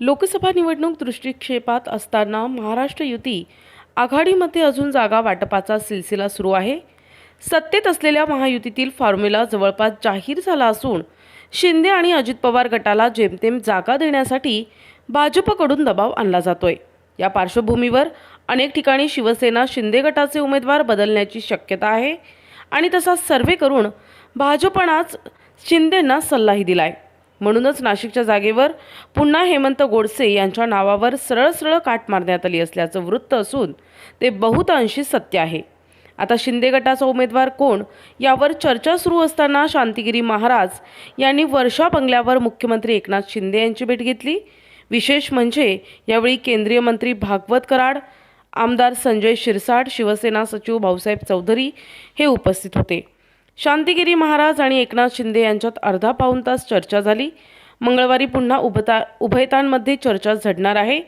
लोकसभा निवडणूक दृष्टिक्षेपात असताना महाराष्ट्र युती आघाडीमध्ये अजून जागा वाटपाचा सिलसिला सुरू आहे. सत्तेत असलेल्या महायुतीतील फॉर्म्युला जवळपास जाहीर झाला असून शिंदे आणि अजित पवार गटाला जेमतेम जागा देण्यासाठी भाजपकडून दबाव आणला जातोय. या पार्श्वभूमीवर अनेक ठिकाणी शिवसेना शिंदे गटाचे उमेदवार बदलण्याची शक्यता आहे आणि तसा सर्वे करून भाजपनाच शिंदेंना सल्लाही दिलाय. म्हणूनच नाशिकच्या जागेवर पुन्हा हेमंत गोडसे यांच्या नावावर सरळ सरळ काट मारण्यात आली असल्याचं वृत्त असून ते बहुतांशी सत्य आहे. आता शिंदे गटाचा उमेदवार कोण? यावर चर्चा सुरू असताना शांतिगिरी महाराज यांनी वर्षा बंगल्यावर मुख्यमंत्री एकनाथ शिंदे यांची भेट घेतली. विशेष म्हणजे यावेळी केंद्रीय मंत्री भागवत कराड आमदार संजय शिरसाट शिवसेना सचिव भाऊसाहेब चौधरी हे उपस्थित होते. शांतिगिरी महाराज आणि एकनाथ शिंदे यांच्यात अर्धा पाऊण तास चर्चा झाली. मंगळवारी पुन्हा उभता उभयतांमध्ये चर्चा झडणार आहे.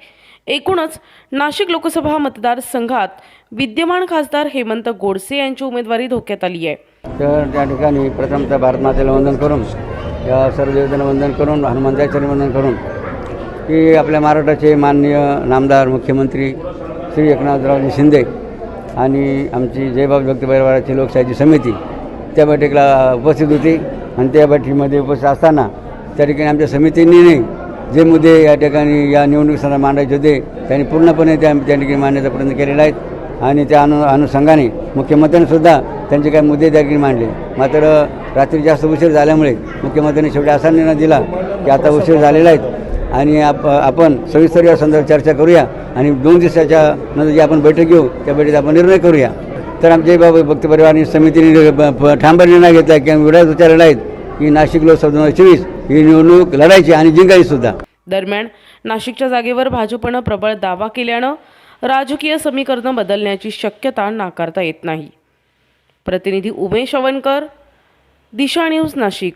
एकूणच नाशिक लोकसभा मतदारसंघात विद्यमान खासदार हेमंत गोडसे यांची उमेदवारी धोक्यात आली आहे. तर त्या ठिकाणी प्रथमतः भारतमातेला वंदन करून या सर्व देवतांना वंदन करून हनुमंताचार्य वंदन करून की आपल्या महाराष्ट्राचे माननीय नामदार मुख्यमंत्री श्री एकनाथरावजी शिंदे आणि आमची जयबाब भक्त परिवाराची लोकशाहीची समिती त्या बैठकीला उपस्थित होती आणि त्या बैठकीमध्ये उपस्थित असताना त्या ठिकाणी आमच्या समितीने जे मुद्दे या ठिकाणी या निवडणुकीसाठी मांडायचे होते त्यांनी पूर्णपणे त्या त्या ठिकाणी मांडण्याचा प्रयत्न केलेला आहे. आणि त्या अनु अनुषंगाने मुख्यमंत्र्यांनी सुद्धा त्यांचे काही मुद्दे त्या ठिकाणी मांडले. मात्र रात्री जास्त उशीर झाल्यामुळे मुख्यमंत्र्यांनी शेवटी असा निर्णय दिला की आता उशीर झालेला आहे. आणि आप आपण सविस्तर या संदर्भात चर्चा करूया आणि दोन दिवसाच्या नंतर जी आपण बैठक घेऊ त्या बैठकीत आपण निर्णय करूया. तर आमचे बाबा भक्त परिवार समितीने ब- निर्णय घेतला की आम्ही एवढाच आहेत की नाशिक लोकसभा दोन हजार चोवीस ही निवडणूक लढायची आणि जिंकायची सुद्धा. दरम्यान नाशिकच्या जागेवर भाजपनं प्रबळ दावा केल्यानं राजकीय समीकरणं बदलण्याची शक्यता नाकारता येत नाही. प्रतिनिधी उमेश अवनकर दिशा न्यूज नाशिक.